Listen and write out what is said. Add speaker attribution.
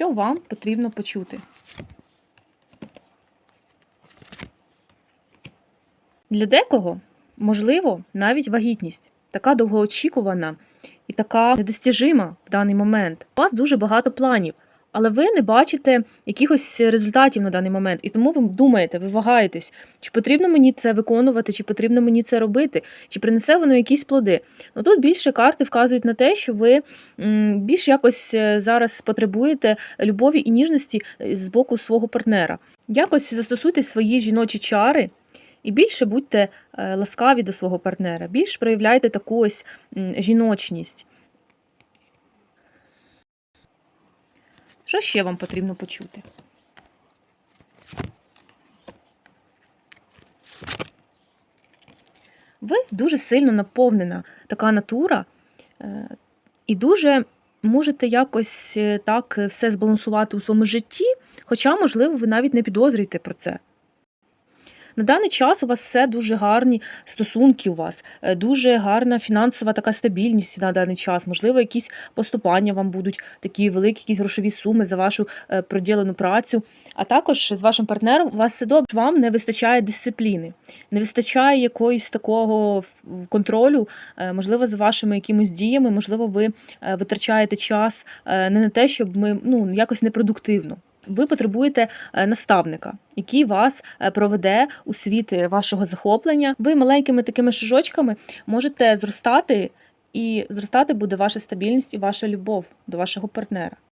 Speaker 1: Що вам потрібно почути? Для декого, можливо, навіть вагітність, така довгоочікувана і така недостіжима в даний момент. У вас дуже багато планів, але ви не бачите якихось результатів на даний момент, і тому ви думаєте, ви вагаєтесь, чи потрібно мені це виконувати, чи потрібно мені це робити, чи принесе воно якісь плоди. Ну тут більше карти вказують на те, що ви більш якось е, зараз потребуєте любові і ніжності е, з боку свого партнера. Якось застосуйте свої жіночі чари. І більше будьте е, ласкаві до свого партнера, більш проявляйте таку ось жіночність. Що ще вам потрібно почути? Ви дуже сильно наповнена така натура, е, і дуже можете якось е, так е, все збалансувати у своєму житті, хоча, можливо, ви навіть не підозрюєте про це. На даний час у вас все дуже гарні стосунки у вас, е, дуже гарна фінансова така стабільність на даний час. Можливо, якісь поступання вам будуть такі великі, якісь грошові суми за вашу е, проділену працю. А також з вашим партнером у вас все добре. Вам не вистачає дисципліни, не вистачає якоїсь такого контролю, е, можливо, за вашими якимись діями, можливо, ви витрачаєте час не на те, щоб ми ну якось непродуктивно. Ви потребуєте е, наставника, який вас е, проведе у світ е, вашого захоплення. Ви маленькими такими шажочками можете зростати, і зростати буде ваша стабільність і ваша любов до вашого партнера.